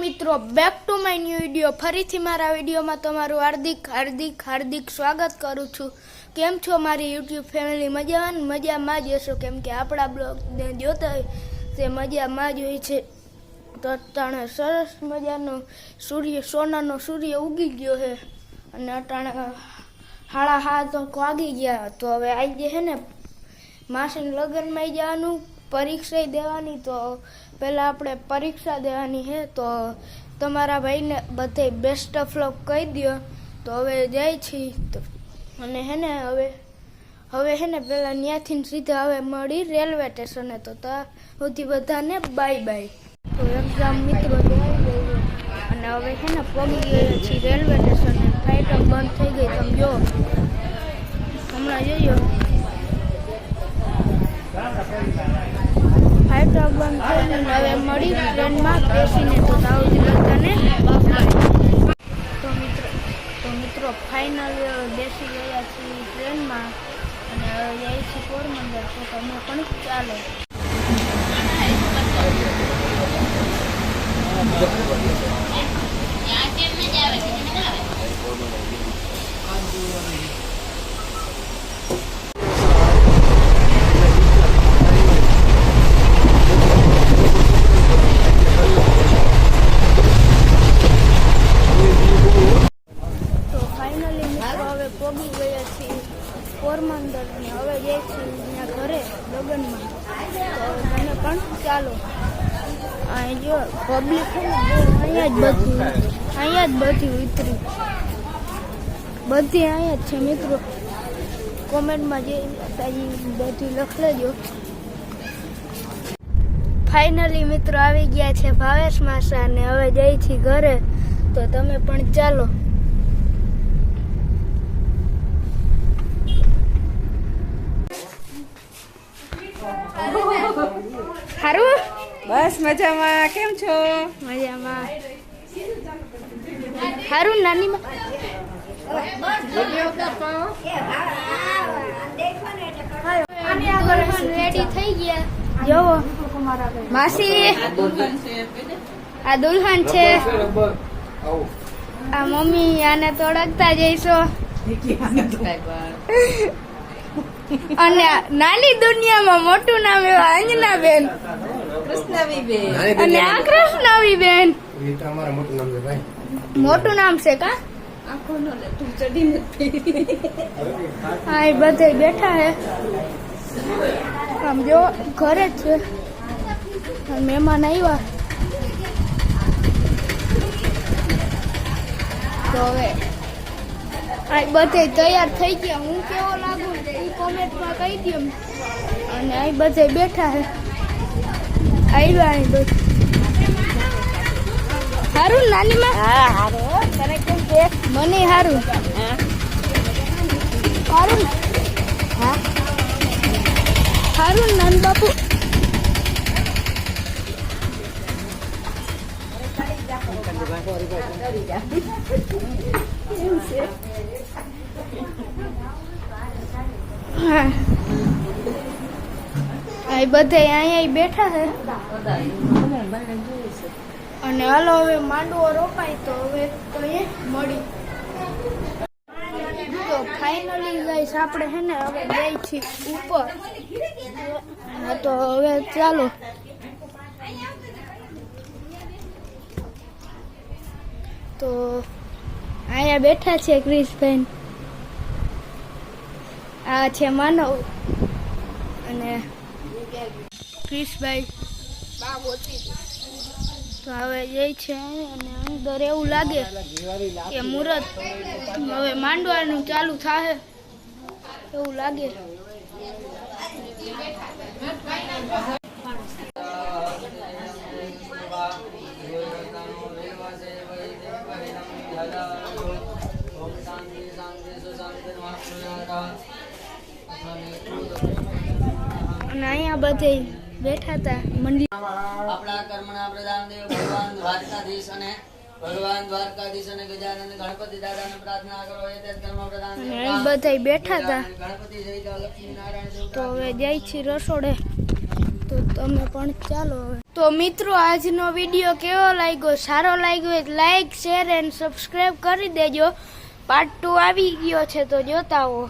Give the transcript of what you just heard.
મિત્રો back to my new video ફરીથી મારા વિડીયોમાં તમારું હાર્દિક હાર્દિક હાર્દિક સ્વાગત કરું છું. કેમ છો મારી યુટ્યુબ ફેમિલી મજામાં મજામાં જ હશો? કેમ કે આપણા બ્લોગને જોતા હોય તે મજામાં જ હોય છે. તો અટાણે સરસ મજાનો સૂર્ય, સોનાનો સૂર્ય ઉગી ગયો છે. અને અટાણે હાળા હા તો વાગી ગયા. તો હવે આજે છે ને માસીને લગ્નમાં જવાનું, પરીક્ષા દેવાની. તો પહેલાં આપણે પરીક્ષા દેવાની છે તો તમારા ભાઈને બધે બેસ્ટ ઓફ લક કહી દો તો હવે જાય છીએ અને હે ને, હવે હવે હે ને પહેલાં ત્યાંથી સીધા હવે મળી રેલવે સ્ટેશને. તો ત્યાં સુધી બધાને બાય બાય તો એક્ઝામ મિત્રો અને હવે છે ને, પગી ગયા છીએ રેલવે સ્ટેશને. ફ્લાઇટ બંધ થઈ ગઈ. તમે જો, હમણાં જોયો હવે મળી ટ્રેનમાં બેસીને તો તો મિત્રો તો મિત્રો ફાઇનલ બેસી ગયા ટ્રેનમાં. અને તમે પણ ચાલો ફાઇનલી મિત્રો હવે પહોંચી ગયા છીએ પોરબંદર ને હવે જઈએ છીએ ઘરે, લગ્નમાં. તો તમે પણ ચાલો. અહીં જો પબ્લિક અહીંયા જ બધું અહીંયા જ બધી ઉતરી. બધી અહીંયા જ છે મિત્રો. કોમેન્ટમાં જે બધી લખ લેજો. ફાઇનલી મિત્રો આવી ગયા છે ભાવેશ માસા ને. હવે જઈ છીએ ઘરે. તો તમે પણ ચાલો. મજામાં. કેમ છો? મજામાં. હારું નાની માસી, આ દુલ્હન છે. આ મમ્મી આને તો જઈશો. અને નાની દુનિયામાં મોટું નામ એવા અંજના બેન કૃષ્ણવીબેન અને આ કૃષ્ણવીબેન મોટું નામ છે ભાઈ. મોટું નામ છે કા? હા એ બધે બેઠા હે. આમ જો ઘરે જ છે. મહેમાન આવ્યા તો હવે આ બધે તૈયાર થઈ ગયા. હું કેવો લાગુ? એ કોમેન્ટમાં કહી દઉં અને આ બધે બેઠા હે. આવ્યા અહીં હારું નાની માં? હા હારો તને કેમ છે? મને હારું. હારું હા. હારું નાન બાપુ. હા. આ બધે અહીંયા બેઠા છે અને હાલો હવે માંડવો રોપાય તો હવે એ મળી. તો ફાઇનલી ગાઈસ આપણે ને હવે જઈ છીએ ઉપર. તો હવે ચાલો. તો અહીંયા બેઠા છે ક્રિશભાઈ. આ છે માનવ. અને ક્રિશભાઈ. તો હવે જઈ છે અને અંદર એવું લાગે કે મુહૂર્ત હવે માંડવાનું ચાલુ થાય એવું લાગે. અને અહીંયા બધે બેઠા હતા મંદિર. આપણા કર્મણા પ્રધાન દેવ ભગવાન દ્વારકાધીશ અને ભગવાન દ્વારકાધીશ અને ગજાનંદ ગણપતિ દાદાને પ્રાર્થના કરો. એ તે કર્મ પ્રધાન દેવ બધા બેઠા હતા. ગણપતિ જય લક્ષ્મી નારાયણ તો હવે જાય છે રસોડે. તો તમે પણ ચાલો હવે. તો મિત્રો આજનો વીડિયો કેવો લાગ્યો? સારો લાગ્યો હોય લાઈક શેર એન્ડ સબસ્ક્રાઈબ કરી દેજો. પાર્ટ ટુ આવી ગયો છે તો જોતા હો.